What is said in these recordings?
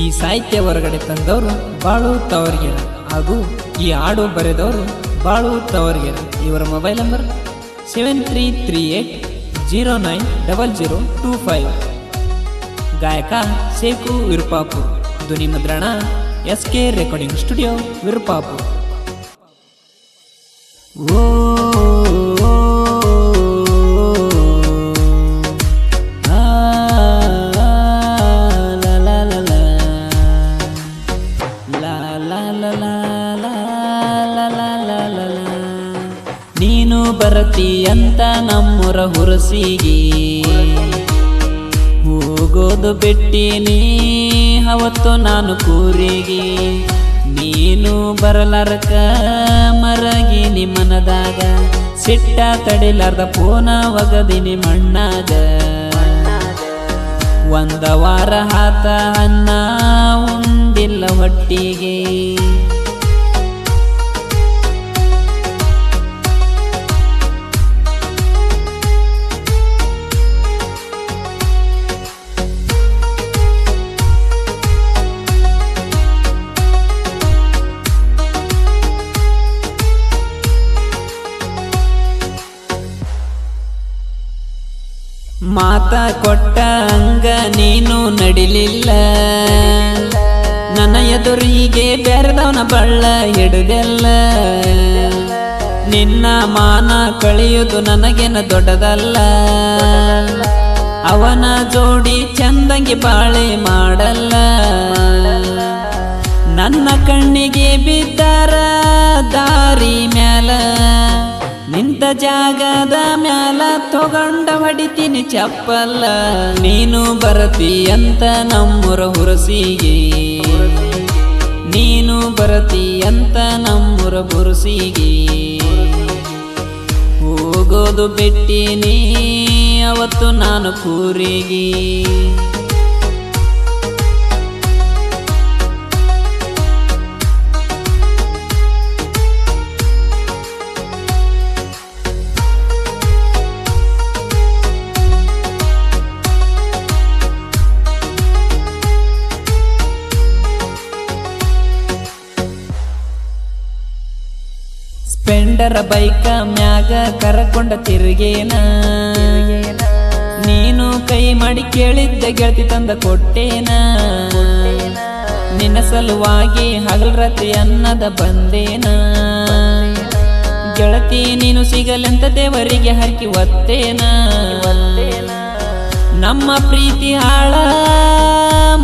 ಈ ಸಾಹಿತ್ಯ ಹೊರಗಡೆ ತಂದವರು ಬಾಳು ತವರ್ಗೆರ ಹಾಗೂ ಈ ಹಾಡು ಬರೆದವರು ಬಾಳು ತವರ್ಗೆರ. ಇವರ mobile number seven three three eight zero nine double zero two five. ಗಾಯಕ ಸೇಕು ವಿರುಪಾಪುರ್. ಧ್ವನಿ ಮುದ್ರಣ S K recording studio Virupapur. ಓ ಬರತಿ ಅಂತ ನಮ್ಮೂರ ಹುರಸಿಗೆ. ಹೋಗೋದು ಬಿಟ್ಟಿನಿ, ಅವತ್ತು ನಾನು ಕೂರಿಗೆ. ನೀನು ಬರಲಾರಕ ಮರಗಿ ನಿಮ್ಮನದಾಗ. ಸಿಟ್ಟ ತಡಿಲಾರ್ದ ಪೋನ ಒಗದಿನಿ ಮಣ್ಣಾಗ. ಒಂದ ವಾರ ಹಾತ ಅನ್ನ ಒಂದಿಲ್ಲ ಹೊಟ್ಟಿಗೆ. ಮಾತ ಕೊಟ್ಟ ಅಂಗ ನೀನು ನಡಿಲಿಲ್ಲ. ನನ್ನ ಎದುರಿಗೆ ಬೇರೆದವನ ಬಳ್ಳ ಹಿಡಿದೆಲ್ಲ. ನಿನ್ನ ಮಾನ ಕಳೆಯುವುದು ನನಗೇನ ದೊಡ್ಡದಲ್ಲ. ಅವನ ಜೋಡಿ ಚಂದಂಗಿ ಬಾಳೆ ಮಾಡಲ್ಲ. ನನ್ನ ಕಣ್ಣಿಗೆ ಬಿದ್ದಾರ ದಾರಿ ಮ್ಯಾಲ. ಜಾಗದ ಮ್ಯಾಲ ತಗೊಂಡ ಹೊಡಿತೀನಿ ಚಪ್ಪಲ್ಲ ನೀನು ಬರತಿ ಅಂತ ನಮ್ಮೂರ ಹುರಸಿಗೆ. ನೀನು ಬರತಿ ಅಂತ ನಮ್ಮೂರ ಹುರಸಿಗೆ. ಹೋಗೋದು ಬಿಟ್ಟಿನಿ, ಅವತ್ತು ನಾನು ಕೂರಿಗೆ. ಸ್ಪೆಂಡರ ಬೈಕ ಮ್ಯಾಗ ಕರಕೊಂಡ ತಿರುಗೇನ? ನೀನು ಕೈ ಮಾಡಿ ಕೇಳಿದ್ದ ಗೆಳತಿ ತಂದ ಕೊಟ್ಟೇನ? ನಿನ್ನ ಸಲುವಾಗಿ ಹಗಲ್ ಅನ್ನದ ಬಂದೇನ? ಗೆಳತಿ, ನೀನು ಸಿಗಲೆಂತ ದೇವರಿಗೆ ಹರಕಿ ಒತ್ತೇನ? ನಮ್ಮ ಪ್ರೀತಿ ಹಾಳ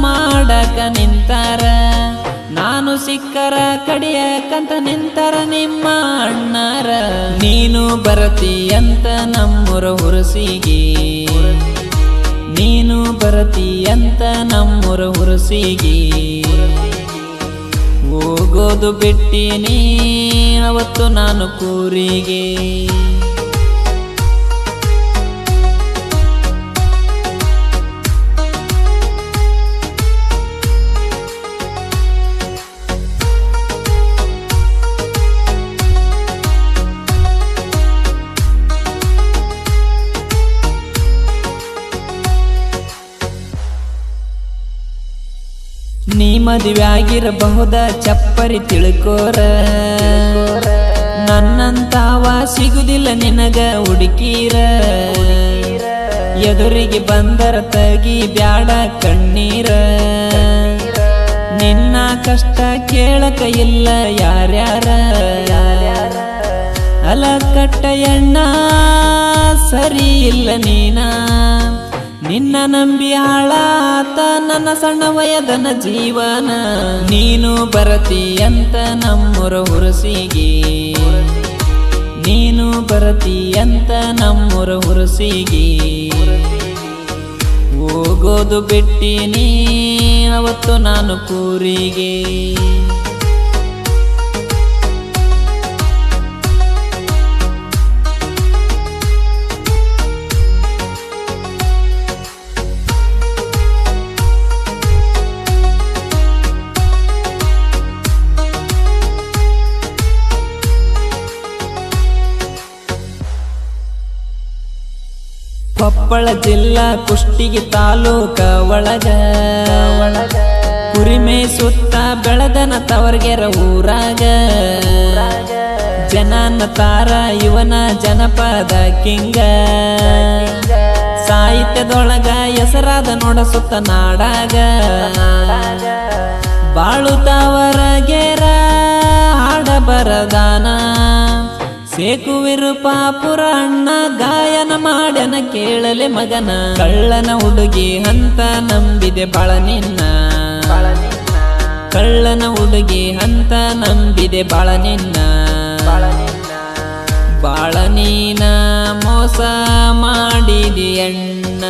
ಮಾಡಕ ನಿಂತಾರ? ಸಿಕ್ಕರ ಕಡಿಯಕಂತ ನಿಂತರ ನಿಮ್ಮ ಅಣ್ಣರ. ನೀನು ಬರತಿ ಅಂತ ನಮ್ಮೂರ ಹುರಸಿಗೆ. ನೀನು ಬರತಿ ಅಂತ ನಮ್ಮೂರ ಹುರಸಿಗೆ. ಹೋಗೋದು ಬಿಟ್ಟಿನಿ ಅವತ್ತು ನಾನು ಕೂರಿಗೆ. ನೀ ಮದುವೆ ಆಗಿರಬಹುದ? ಚಪ್ಪರಿ ತಿಳ್ಕೋರ. ನನ್ನಂತಾವ ಸಿಗುದಿಲ್ಲ ನಿನಗ ಹುಡುಕೀರ. ಎದುರಿಗೆ ಬಂದರ ತಗಿ ಬ್ಯಾಡ ಕಣ್ಣೀರ. ನಿನ್ನ ಕಷ್ಟ ಕೇಳಕ ಇಲ್ಲ ಯಾರ್ಯಾರ. ಅಲ ಕಟ್ಟ ಎಣ್ಣ ಸರಿ ಇಲ್ಲ ನೀನ. ನಿನ್ನ ನಂಬಿ ಹಾಳಾತ ನನ್ನ ಸಣ್ಣ ವಯದನ ಜೀವನ. ನೀನು ಬರತಿ ಅಂತ ನಮ್ಮೂರ ಹುರುಸಿಗೆ. ನೀನು ಬರತಿ ಅಂತ ನಮ್ಮೂರ ಹುರುಸಿಗೆ. ಹೋಗೋದು ಬಿಟ್ಟಿನಿ ಅವತ್ತು ನಾನು ಕೂರಿಗೆ. ಕೊಪ್ಪಳ ಜಿಲ್ಲಾ ಕುಷ್ಟಿಗೆ ತಾಲೂಕ ಒಳಗ. ಕುರಿಮೆ ಸುತ್ತ ಬೆಳದನ ತವರ್ಗೆರ ಊರಾಗ. ಜನನ ತಾರ ಇವನ ಜನಪದ ಕಿಂಗ. ಸಾಹಿತ್ಯದೊಳಗ ಹೆಸರಾದ ನೋಡ ಸುತ್ತ ನಾಡಾಗ. ಬಾಳುತ್ತವರಗೆರ ಹಾಡ ಬರದಾನ. ಸೇಕು ವಿರುಪಾಪುರ ಅಣ್ಣ ಗಾಯನ ಮಾಡ್ಯನ ಕೇಳಲೆ ಮಗನ. ಕಳ್ಳನ ಹುಡುಗಿ ಅಂತ ನಂಬಿದೆ ಬಾಳ ನಿನ್ನ. ಕಳ್ಳನ ಹುಡುಗಿ ಅಂತ ನಂಬಿದೆ ಬಾಳ ನಿನ್ನ. ಬಾಳ ನೀನ ಮೋಸ ಮಾಡಿದಿ ಅಣ್ಣ.